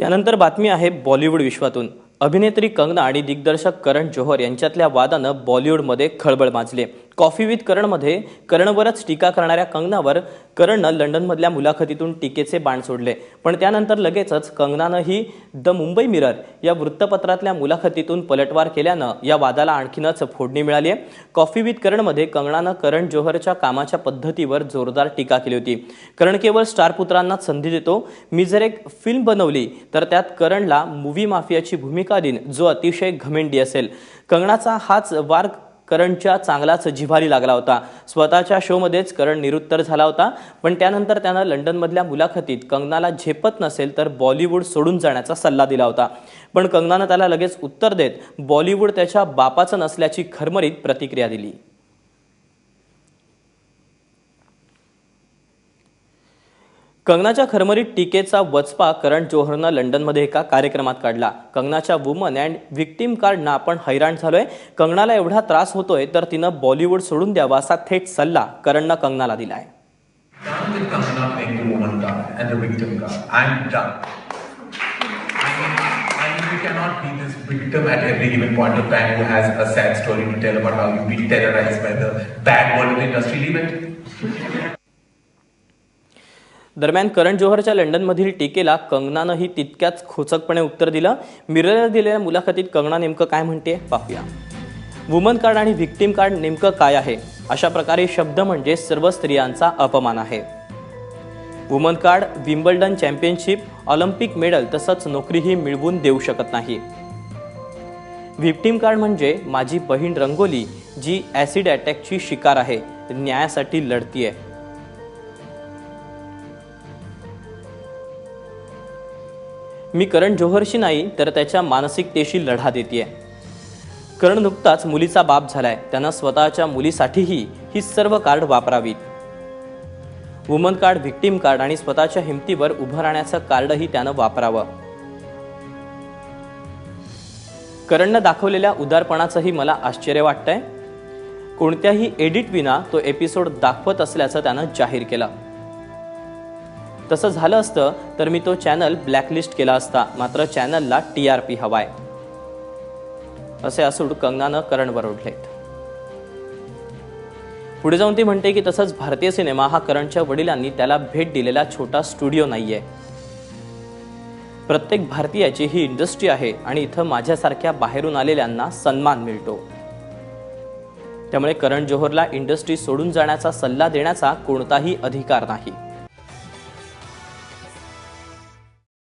यानंतर बातमी आहे बॉलिवूड विश्वातून. अभिनेत्री कंगना आणि दिग्दर्शक करण जोहर यांच्यातल्या वादानं बॉलिवूडमध्ये खळबळ माजली. कॉफी विथ करणमध्ये करणवरच टीका करणाऱ्या कंगनावर करणनं लंडनमधल्या मुलाखतीतून टीकेचे बाण सोडले. पण त्यानंतर लगेचच कंगनानंही द मुंबई मिरर या वृत्तपत्रातल्या मुलाखतीतून पलटवार केल्यानं या वादाला आणखीनच फोडणी मिळाली आहे कॉफी विथ करणमध्ये कंगनानं करण जोहरच्या कामाच्या पद्धतीवर जोरदार टीका केली होती. करण केवळ स्टार पुत्रांनाच संधी देतो. मी जर एक फिल्म बनवली तर त्यात करणला मूवी माफियाची भूमिका देईन जो अतिशय घमेंडी असेल. कंगनाचा हाच वार करणच्या चांगलाच जिव्हारी लागला होता. स्वतःच्या शोमध्येच करण निरुत्तर झाला होता. पण त्यानंतर त्यानं लंडनमधल्या मुलाखतीत कंगनाला झेपत नसेल तर बॉलिवूड सोडून जाण्याचा सल्ला दिला होता. पण कंगनानं त्याला लगेच उत्तर देत बॉलिवूड त्याच्या बापाचं नसल्याची खरमरीत प्रतिक्रिया दिली. कंगनाच्या खरमरीत टीकेचा वचपा करण जोहरनं लंडनमध्ये एका कार्यक्रमात काढला. कंगनाच्या वुमन अँड विक्टीम कार्डनं आपण हैराण झालोय. कंगनाला एवढा त्रास होतोय तर तिनं बॉलिवूड सोडून द्यावा असा थेट सल्ला करणनं कंगनाला दिलाय. Yeah. दरम्यान करण जोहरच्या लंडनमधील टीकेला कंगनानंही तितक्याच खोचकपणे उत्तर दिलं. मिररला दिलेल्या मुलाखतीत कंगना नेमकं काय म्हणते पाहूया. वुमन कार्ड आणि व्हिक्टीम कार्ड नेमकं काय आहे? अशा प्रकारे शब्द म्हणजे सर्व स्त्रियांचा अपमान आहे. Woman card Wimbledon championship Olympic medal तसंच नोकरीही मिळवून देऊ शकत नाही. व्हिक्टीम कार्ड म्हणजे माझी बहीण रंगोली जी ॲसिड अटॅकची शिकार आहे न्यायासाठी लढतीये. मी करण जोहरशी नाही तर त्याच्या मानसिकतेशी लढा देते करण नुकताच मुलीचा बाप झालाय. त्यानं स्वतःच्या मुलीसाठीही ही सर्व कार्ड वापरावीत. वुमन कार्ड व्हिक्टीम कार्ड आणि स्वतःच्या हिमतीवर उभं राहण्याचं कार्डही त्यानं वापरावं. करणनं दाखवलेल्या उदारपणाचंही मला आश्चर्य वाटतंय. कोणत्याही एडिट विना तो एपिसोड दाखवत असल्याचं त्यानं जाहीर केलं. तसं झालं असतं तर मी तो चॅनल ब्लॅकलिस्ट केला असता. मात्र चॅनलला टी आर पी हवाय. असे असूड कंगनानं करणवर ओढलेत पुढे जाऊन ती म्हणते की तसंच भारतीय सिनेमा हा करणच्या वडिलांनी त्याला भेट दिलेला छोटा स्टुडिओ नाहीये. प्रत्येक भारतीयाची ही इंडस्ट्री आहे आणि इथं माझ्यासारख्या बाहेरून आलेल्यांना सन्मान मिळतो. त्यामुळे करण जोहरला इंडस्ट्री सोडून जाण्याचा सल्ला देण्याचा कोणताही अधिकार नाही.